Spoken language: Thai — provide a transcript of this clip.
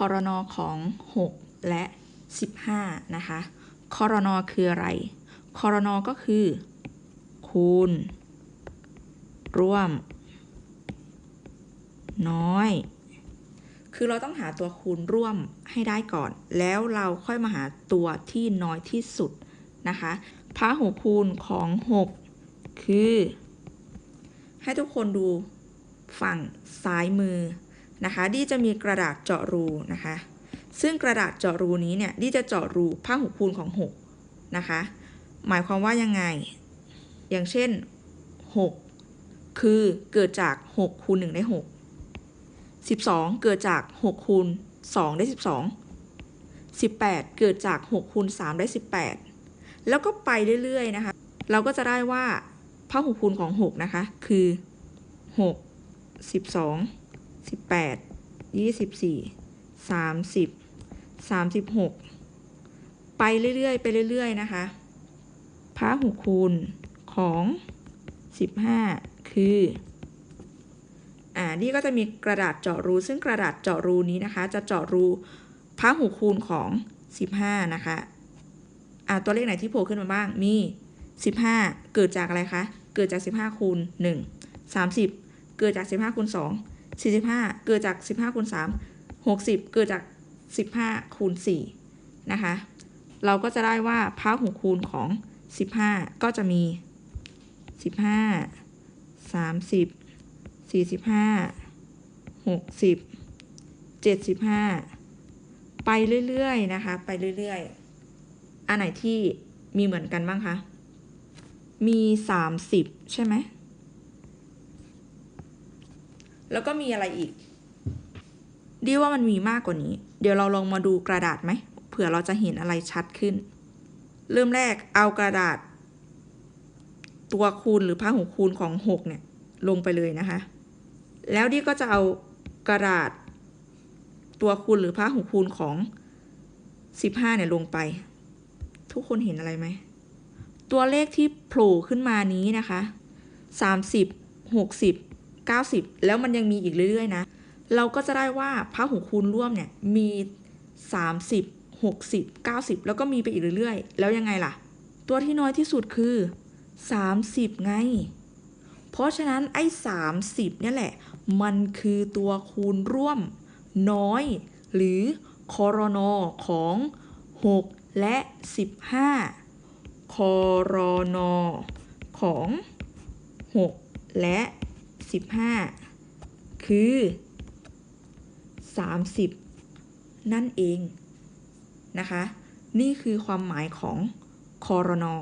คอรนอของ 6 และ 15 นะคะคอรนอคืออะไรคอรนอก็คือ คูณ ร่วม น้อย คือเราต้องหาตัวคูณร่วมให้ได้ก่อน แล้วเราค่อยมาหาตัวที่น้อยที่สุดนะคะพาหูคูณของ 6 คือ ให้ทุกคนดูฝั่งซ้ายมือ นะคะดีจะมีกระดาษเจาะรูนะคะ ซึ่งกระดาษเจาะรูนี้เนี่ยดีจะเจาะรูผ้าหูคูณของ 6 นะคะ หมายความว่ายังไง อย่างเช่น 6 คือเกิดจาก 6 คูณ 1 ได้ 6 12 เกิดจาก 6 คูณ 2 ได้ 12 18 เกิดจาก 6 คูณ 3 ได้ 18 แล้วก็ไปเรื่อยๆนะคะ เราก็จะได้ว่าผ้าหูคูณของ 6 นะคะ คือ 6 12 18 24 30 36ไปเรื่อยๆ ไปเรื่อยๆ นะคะพาหูคูณของ15คืออ่านี่ก็จะมีกระดาษเจาะรู ซึ่งกระดาษเจาะรูนี้นะคะ จะเจาะรูพาหูคูณของ 15 นะคะอ่าตัวเลขไหนที่โผล่ขึ้นมาบ้าง มี 15 เกิดจากอะไรคะ เกิดจาก 15คูณ1 30 เกิดจาก 15คูณ2 45 เกิดจาก 15คูณ3 60 เกิดจาก 15คูณ4นะคะ เราก็จะได้ว่าพาหูคูณของ 15 ก็จะมี 15 30 45 60 75 ไปเรื่อย ๆ นะคะ ไปเรื่อย ๆ อันไหนที่มีเหมือนกันบ้างคะ มี 30 ใช่ไหม แล้วก็มีอะไรอีก ดีว่ามันมีมากกว่านี้ เดี๋ยวเราลองมาดูกระดาษไหม เผื่อเราจะเห็นอะไรชัดขึ้น เริ่มแรกเอากระดาษ ตัวคูณหรือพหูคูณของ 6 เนี่ย ลงไปเลยนะคะ แล้วดีก็จะเอากระดาษ ตัวคูณหรือพหูคูณของ 15 เนี่ยลงไป ทุกคนเห็นอะไรไหม ตัวเลขที่โผล่ขึ้นมานี้นะคะ 30 60 90 แล้วมันยังมีอีกเรื่อยๆนะ เราก็จะได้ว่าพหูคูณร่วมเนี่ยมี 30 60 90 แล้วก็มีไปอีกเรื่อยๆ แล้วยังไงล่ะ ตัวที่น้อยที่สุดคือ 30 ไง เพราะฉะนั้นไอ้ 30 เนี่ยแหละ มันคือตัวคูณร่วมน้อย หรือคอรนอของ 6 และ 15คอรนอของ 6 และ 15 คือ 30 นั่นเองนะคะ นี่คือความหมายของคอรนอ